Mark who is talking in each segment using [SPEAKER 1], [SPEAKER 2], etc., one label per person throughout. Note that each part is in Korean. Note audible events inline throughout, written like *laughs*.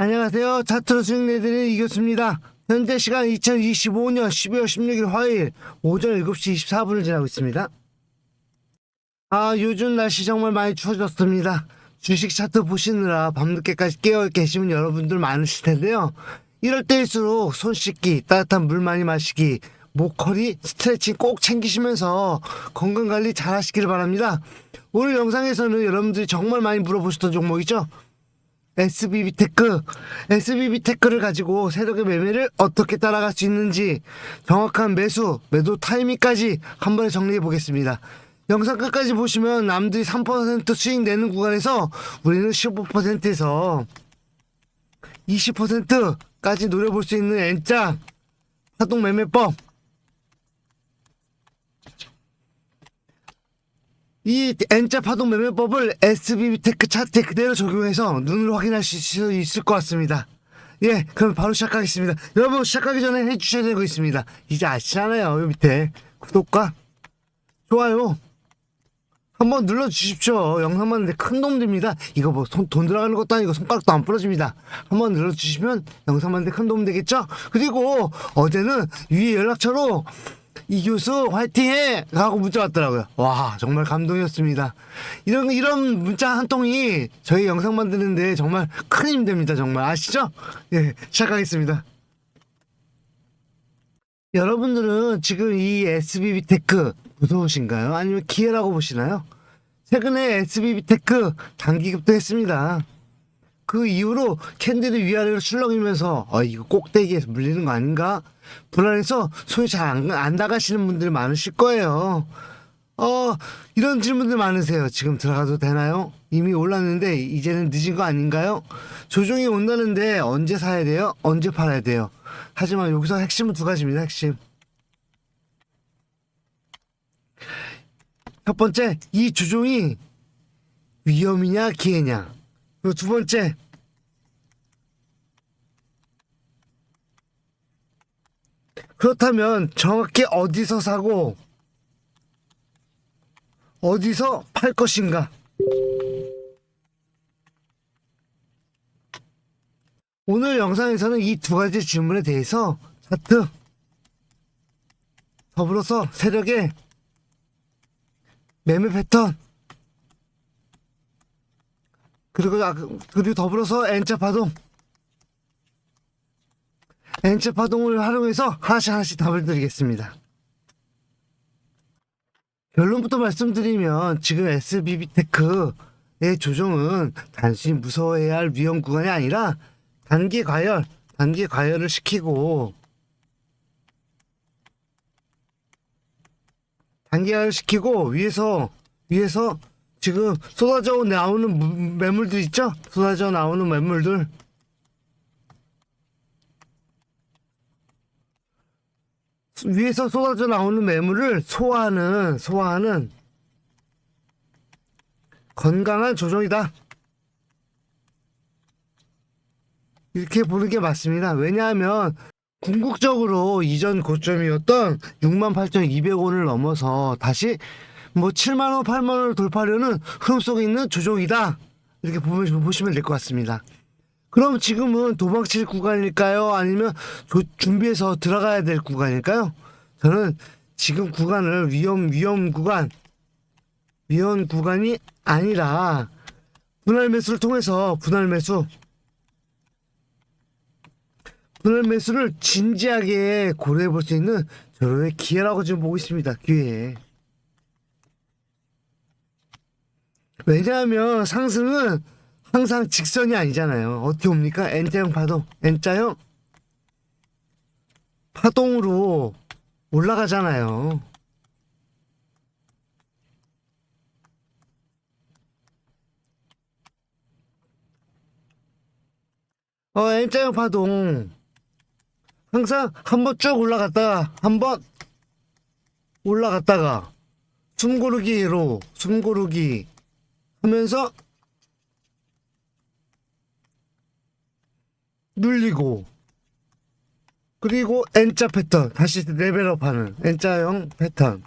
[SPEAKER 1] 안녕하세요. 차트로 수익내드린 이겼습니다. 현재 시간 2025년 12월 16일 화요일 오전 7시 24분을 지나고 있습니다. 아, 요즘 날씨 정말 많이 추워졌습니다. 주식 차트 보시느라 밤늦게까지 깨어 계시는 여러분들 많으실 텐데요. 이럴 때일수록 손 씻기, 따뜻한 물 많이 마시기, 목걸이, 스트레칭 꼭 챙기시면서 건강관리 잘 하시기를 바랍니다. 오늘 영상에서는 여러분들이 정말 많이 물어보셨던 종목이죠. SBB 테크, SBB 테크를 가지고 세력의 매매를 어떻게 따라갈 수 있는지 정확한 매수, 매도 타이밍까지 한 번에 정리해 보겠습니다. 영상 끝까지 보시면 남들이 3% 수익 내는 구간에서 우리는 15%에서 20%까지 노려볼 수 있는 N자 파동 매매법 이 N자 파동 매매법을 SBB 테크 차트에 그대로 적용해서 눈으로 확인할 수 있을 것 같습니다. 예, 그럼 바로 시작하겠습니다. 여러분 시작하기 전에 해주셔야 되고 있습니다. 이제 아시잖아요. 요 밑에 구독과 좋아요 한번 눌러주십시오. 영상 봤는데 큰 도움 됩니다. 이거 뭐 돈 들어가는 것도 아니고 손가락도 안 부러집니다. 한번 눌러주시면 영상 봤는데 큰 도움 되겠죠? 그리고 어제는 위에 연락처로 이 교수 화이팅해! 하고 문자 왔더라고요. 와 정말 감동이었습니다. 이런 이런 문자 한 통이 저희 영상 만드는데 정말 큰 힘 됩니다. 정말 아시죠? 예 시작하겠습니다. 여러분들은 지금 이 SBB 테크 무서우신가요? 아니면 기회라고 보시나요? 최근에 SBB 테크 단기급도 했습니다. 그 이후로 캔들이 위아래로 출렁이면서 어 이거 꼭대기에서 물리는 거 아닌가 불안해서 손이 잘안 안 나가시는 분들 많으실 거예요. 어 이런 질문들 많으세요. 지금 들어가도 되나요? 이미 올랐는데 이제는 늦은 거 아닌가요? 조정이 온다는데 언제 사야 돼요? 언제 팔아야 돼요? 하지만 여기서 핵심은 두 가지입니다. 핵심. 첫 번째, 이 조종이 위험이냐 기회냐. 그리고 두 번째, 그렇다면 정확히 어디서 사고 어디서 팔 것인가? 오늘 영상에서는 이 두 가지 질문에 대해서 차트 더불어서 세력의 매매 패턴 그리고 아, 그리고 더불어서 N자 파동 N자 파동을 활용해서 하나씩 하나씩 답을 드리겠습니다. 결론부터 말씀드리면 지금 SBB 테크의 조정은 단순히 무서워해야 할 위험 구간이 아니라 단기 과열, 단기 과열을 시키고 단기 과열 시키고 위에서 위에서 지금 쏟아져 나오는 무- 매물들 있죠? 쏟아져 나오는 매물들 위에서 쏟아져 나오는 매물을 소화하는 소화하는 건강한 조정이다. 이렇게 보는 게 맞습니다. 왜냐하면 궁극적으로 이전 고점이었던 68,200원을 넘어서 다시 뭐 7만 원, 8만 원을 돌파하려는 흐름 속에 있는 조정이다. 이렇게 보면, 보시면 될 것 같습니다. 그럼 지금은 도망칠 구간일까요? 아니면 조- 준비해서 들어가야 될 구간일까요? 저는 지금 구간을 위험, 위험 구간, 위험 구간이 아니라 분할 매수를 통해서 분할 매수, 분할 매수를 진지하게 고려해 볼 수 있는 저의 기회라고 지금 보고 있습니다. 기회. 왜냐하면 상승은 항상 직선이 아니잖아요. 어떻게 옵니까? N자형 파동, N자형 파동으로 올라가잖아요. 어, N자형 파동 항상 한 번 쭉 올라갔다가 한 번 올라갔다가 숨 고르기로 숨 고르기 하면서 눌리고 그리고 N자 패턴 다시 레벨업하는 N자형 패턴.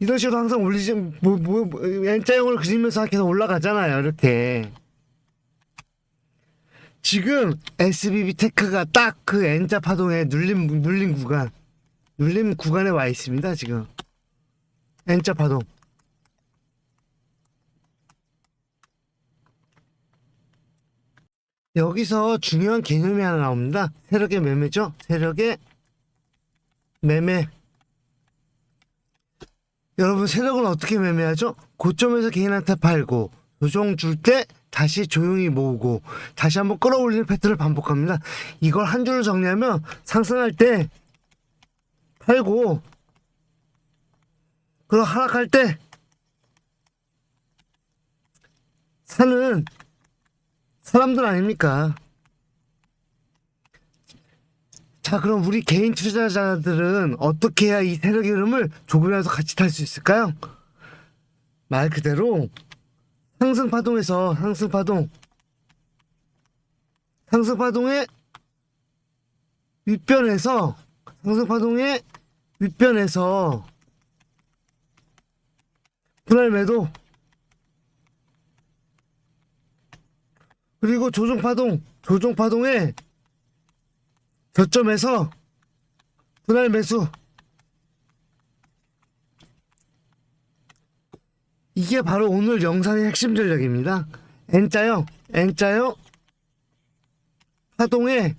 [SPEAKER 1] 이런 식으로 항상 올리지 뭐, 뭐, 뭐 N자형을 그리면서 계속 올라가잖아요 이렇게. 지금 SBB 테크가 딱 그 N자 파동에 눌림 눌림 구간 눌림 구간에 와 있습니다 지금 N자 파동 여기서 중요한 개념이 하나 나옵니다 세력의 매매죠 세력의 매매 여러분 세력은 어떻게 매매하죠? 고점에서 개인한테 팔고 조정 줄 때 다시 조용히 모으고 다시 한번 끌어올리는 패턴을 반복합니다. 이걸 한 줄로 정리하면 상승할 때 팔고 그리고 하락할 때 사는 사람들 아닙니까? 자, 그럼 우리 개인 투자자들은 어떻게 해야 이 세력의 흐름을 조금이라도 같이 탈 수 있을까요? 말 그대로 상승 파동에서 상승 파동 상승 파동의 윗변에서 상승 파동의 윗변에서 분할 매도 그리고 조정 파동 조정 파동의 저점에서 분할 매수 이게 바로 오늘 영상의 핵심 전략입니다. N자형, N자형 파동의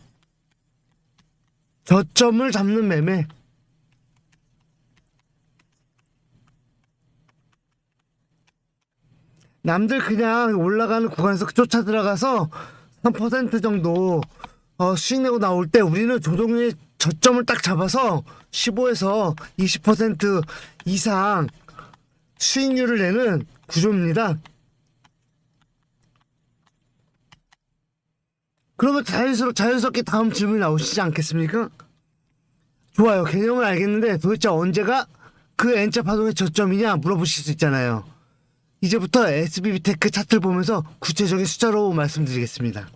[SPEAKER 1] 저점을 잡는 매매. 남들 그냥 올라가는 구간에서 쫓아 들어가서 3% 정도 어, 수익 내고 나올 때 우리는 조정의 저점을 딱 잡아서 15에서 20% 이상 수익률을 내는 구조입니다. 그러면 자연스럽, 자연스럽게 다음 질문이 나오시지 않겠습니까? 좋아요. 개념을 알겠는데 도대체 언제가 그 N자 파동의 저점이냐 물어보실 수 있잖아요. 이제부터 SBB 테크 차트를 보면서 구체적인 숫자로 말씀드리겠습니다.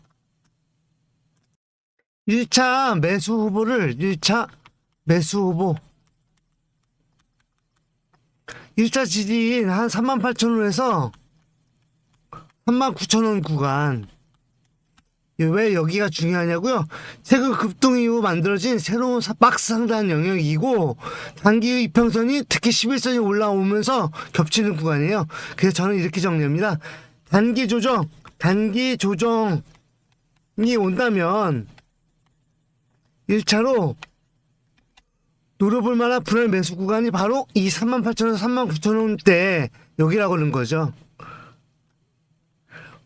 [SPEAKER 1] 1차 매수 후보를 1차 매수 후보 1차 지지인 한 38,000원에서 39,000원 구간 왜 여기가 중요하냐고요? 최근 급등 이후 만들어진 새로운 사- 박스 상단 영역이고 단기 이평선이 특히 11선이 올라오면서 겹치는 구간이에요. 그래서 저는 이렇게 정리합니다. 단기 조정, 단기 조정이 온다면 1차로 노려볼 만한 분할 매수 구간이 바로 이 38,000원, 39,000원대 여기라고 하는 거죠.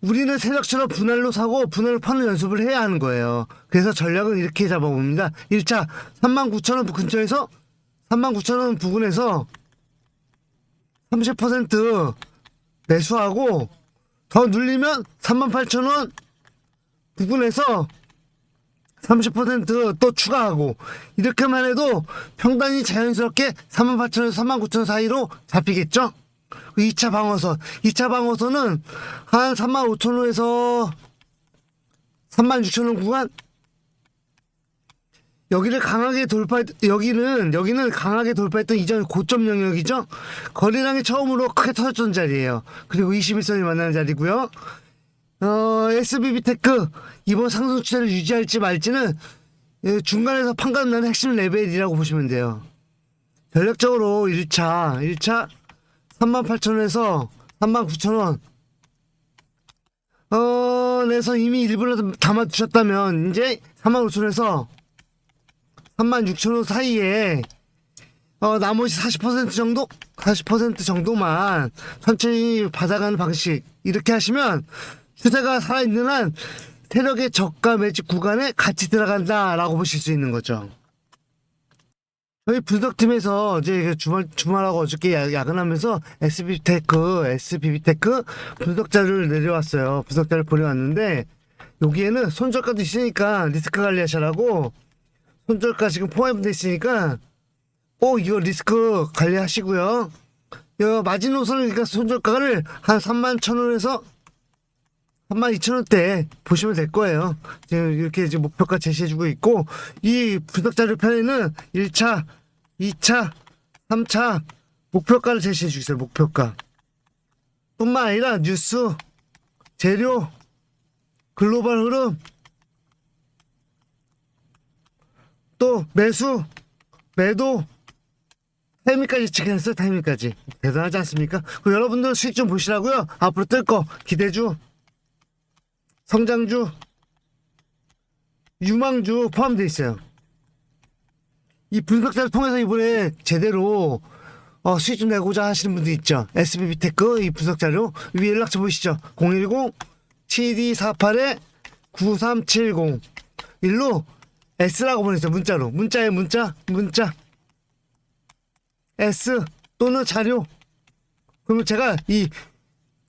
[SPEAKER 1] 우리는 세력처럼 분할로 사고 분할로 파는 연습을 해야 하는 거예요. 그래서 전략은 이렇게 잡아봅니다. 1차 39,000원 근처에서 39,000원 부근에서 30% 매수하고 더 눌리면 38,000원 부근에서 30%또 추가하고 이렇게만 해도 평단이 자연스럽게 38,000원, 39,000원 사이로 잡히겠죠? 2차 방어선. 2차 방어선은 한 35,000원에서 36,000원 구간 여기를 강하게 돌파 여기는 여기는 강하게 돌파했던 이전 고점 영역이죠. 거래량이 처음으로 크게 터졌던 자리예요. 그리고 21선이 만나는 자리고요. 어, SBB 테크 이번 상승 추세를 유지할지 말지는 예, 중간에서 판가름 나는 핵심 레벨이라고 보시면 돼요. 전략적으로 1차, 1차 38,000원에서 39,000원 어, 내서 이미 일부러 담아두셨다면 이제 35,000원에서 36,000원 사이에 어, 나머지 40% 정도? 40% 정도만 천천히 받아가는 방식 이렇게 하시면 추세가 살아있는 한 세력의 저가 매직 구간에 같이 들어간다라고 보실 수 있는 거죠. 저희 분석팀에서 이제 그 주말 주말하고 어저께 야- 야근하면서 SB 테크, SBB 테크 분석자를 내려왔어요. 분석자를 보내왔는데 여기에는 손절가도 있으니까 리스크 관리하시라고 손절가 지금 포함돼 있으니까 어 이거 리스크 관리하시고요. 여 마지노선을 그러니까 손절가를 한 3만 천 원에서 3만 2천 원대 보시면 될 거예요. 지금 이렇게 이제 목표가 제시해주고 있고 이 분석 자료 편에는 1차, 2차, 3차 목표가를 제시해 주세요. 목표가. 뿐만 아니라 뉴스, 재료, 글로벌 흐름, 또 매수, 매도, 타이밍까지 체크했어요. 타이밍까지. 대단하지 않습니까? 그 여러분들 수익 좀 보시라고요. 앞으로 뜰 거 기대주, 성장주, 유망주 포함되어 있어요. 이 분석자를 통해서 이번에 제대로 어, 수익 좀 내고자 하시는 분들 있죠. SBB 테크 이 분석 자료 위에 연락처 보이시죠? 010 7248에 9370 일로 S라고 보내세요. 문자로 문자에 문자 문자 S 또는 자료 그러면 제가 이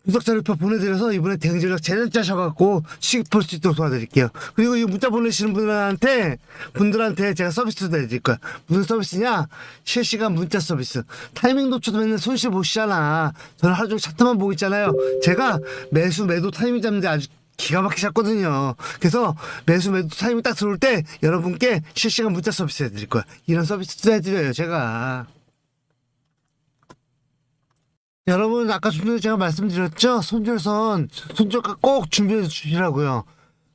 [SPEAKER 1] 분석 자료표 보내드려서 이번에 대응 전략 제대로 짜셔갖고 볼수 있도록 도와드릴게요. 그리고 이 문자 보내시는 분들한테 분들한테 제가 서비스도 해드릴 거야. 무슨 서비스냐? 실시간 문자 서비스. 타이밍 놓쳐도 맨날 손실 보시잖아. 저는 하루 종일 차트만 보고 있잖아요. 제가 매수 매도 타이밍 잡는데 아주 기가 막히게 잡거든요. 그래서 매수 매도 타이밍 딱 들어올 때 여러분께 실시간 문자 서비스 해드릴 거야. 이런 서비스도 해드려요, 제가. 여러분 아까 제가 말씀드렸죠? 손절선 손절가 꼭 준비해 주시라고요.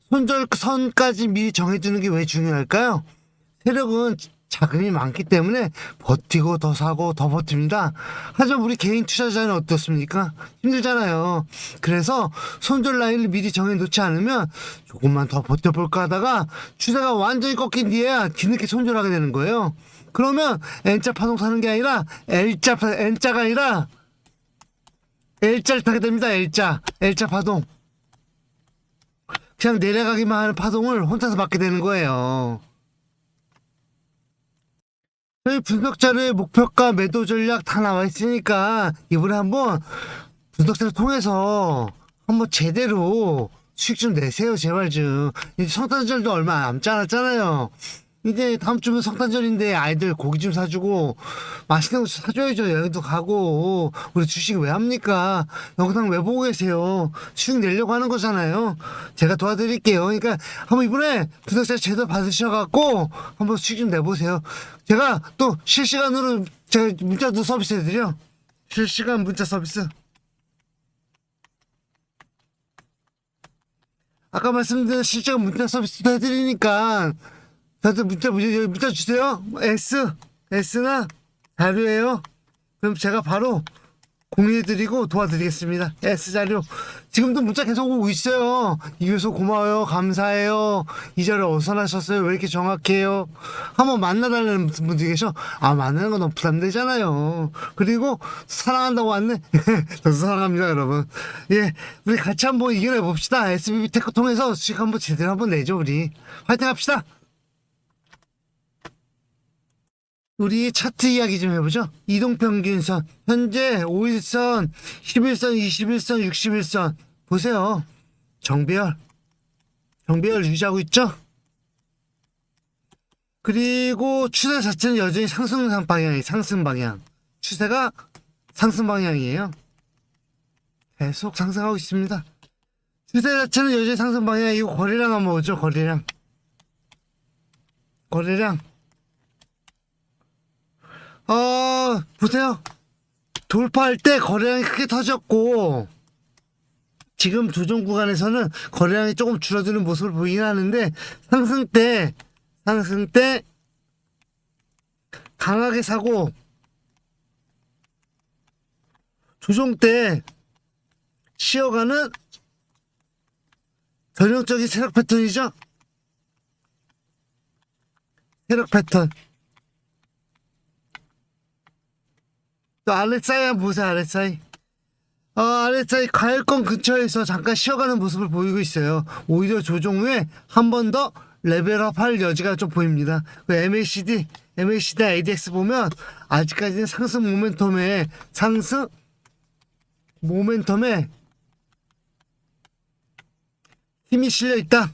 [SPEAKER 1] 손절선까지 미리 정해두는 게 왜 중요할까요? 세력은 자금이 많기 때문에 버티고 더 사고 더 버팁니다. 하지만 우리 개인 투자자는 어떻습니까? 힘들잖아요. 그래서 손절 라인을 미리 정해 놓지 않으면 조금만 더 버텨볼까 하다가 추세가 완전히 꺾인 뒤에야 뒤늦게 손절하게 되는 거예요. 그러면 N자 파동 사는 게 아니라 L자 파- N자가 아니라 L자를 타게 됩니다. L자. L자 파동. 그냥 내려가기만 하는 파동을 혼자서 받게 되는 거예요. 저희 분석자료의 목표가 매도 전략 다 나와 있으니까 이번에 한번 분석자를 통해서 한번 제대로 수익 좀 내세요. 제발 좀. 이제 성탄절도 얼마 남지 않았잖아요. 이제 다음 주면 성탄절인데 아이들 고기 좀 사주고 맛있는 거 사줘야죠. 여행도 가고. 우리 주식 왜 합니까? 영상 왜 보고 계세요? 수익 내려고 하는 거잖아요. 제가 도와드릴게요. 그러니까 한번 이번에 부동산 제대로 받으셔갖고 한번 수익 좀 내보세요. 제가 또 실시간으로 제가 문자도 서비스 해드려. 실시간 문자 서비스. 아까 말씀드린 실시간 문자 서비스도 해드리니까 다들 문자, 문자, 문자 주세요. S, S나 자료예요. 그럼 제가 바로 공유해드리고 도와드리겠습니다. S 자료. 지금도 문자 계속 오고 있어요. 이교수 고마워요. 감사해요. 이 자료 어디서 나셨어요? 왜 이렇게 정확해요? 한번 만나달라는 분들 계셔. 아, 만나는 건 너무 부담되잖아요. 그리고 사랑한다고 왔네. *laughs* 저도 사랑합니다, 여러분. 예, 우리 같이 한번 이겨내 봅시다. SBB 테크 통해서 수익 한번 제대로 한번 내죠, 우리. 화이팅 합시다! 우리 차트 이야기 좀 해보죠. 이동평균선. 현재 5일선, 11선, 21선, 61선. 보세요. 정배열. 정배열 유지하고 있죠? 그리고 추세 자체는 여전히 상승 방향이 상승 방향. 추세가 상승 방향이에요. 계속 상승하고 있습니다. 추세 자체는 여전히 상승 방향이고 거래량 한번 보죠. 거래량. 거래량. 어, 보세요. 돌파할 때 거래량이 크게 터졌고, 지금 조정 구간에서는 거래량이 조금 줄어드는 모습을 보이긴 하는데, 상승 때, 상승 때, 강하게 사고, 조정 때, 쉬어가는 전형적인 세력 패턴이죠? 세력 패턴. 또 RSI 한번 보세요, RSI. 어, RSI 가열권 근처에서 잠깐 쉬어가는 모습을 보이고 있어요. 오히려 조정 후에 한 번 더 레벨업 할 여지가 좀 보입니다. 그 MACD, MACD ADX 보면 아직까지는 상승 모멘텀에 상승 모멘텀에 힘이 실려 있다.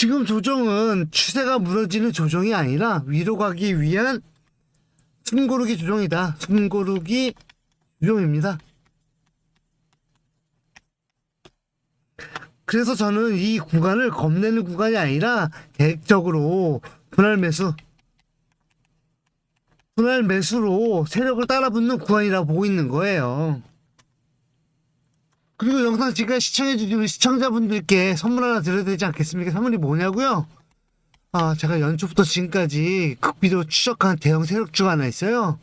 [SPEAKER 1] 지금 조정은 추세가 무너지는 조정이 아니라 위로 가기 위한 숨고르기 조정이다. 숨고르기 조정입니다. 그래서 저는 이 구간을 겁내는 구간이 아니라 계획적으로 분할 매수 분할 매수로 세력을 따라붙는 구간이라고 보고 있는 거예요. 그리고 영상 지금까지 시청해주신 시청자분들께 선물 하나 드려야 되지 않겠습니까? 선물이 뭐냐고요? 아, 제가 연초부터 지금까지 극비로 추적한 대형 세력주가 하나 있어요.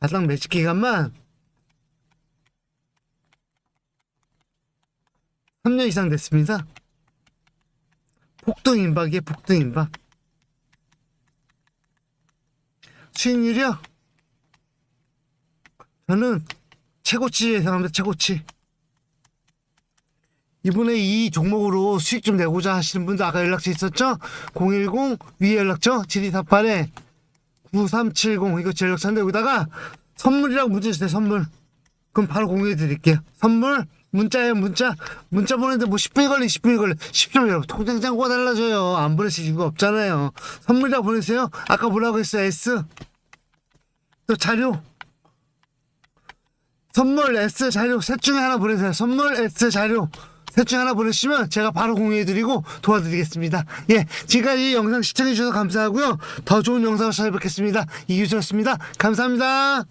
[SPEAKER 1] 바닥 매직 기간만 3년 이상 됐습니다. 폭등 임박이에요, 폭등 임박. 수익률이요? 저는 최고치 예상합니다, 최고치. 이번에 이 종목으로 수익 좀 내고자 하시는 분들 아까 연락처 있었죠? 010 위에 연락처 7248에 9370 이거 제 연락처인데 여기다가 선물이라고 문자 주세요 선물. 그럼 바로 공유해 드릴게요. 선물 문자예요 문자. 문자 보내는데 뭐 10분이 걸리 10분이 걸리 10점 여러분 통장 잔고가 달라져요. 안 보내실 이유가 없잖아요. 선물이라고 보내세요. 아까 뭐라고 했어요? S? 또 자료? 선물 S 자료 셋 중에 하나 보내세요. 선물 S 자료 셋 중에 하나 보내시면 제가 바로 공유해드리고 도와드리겠습니다. 예, 지금까지 영상 시청해주셔서 감사하고요. 더 좋은 영상으로 찾아뵙겠습니다. 이규수였습니다. 감사합니다.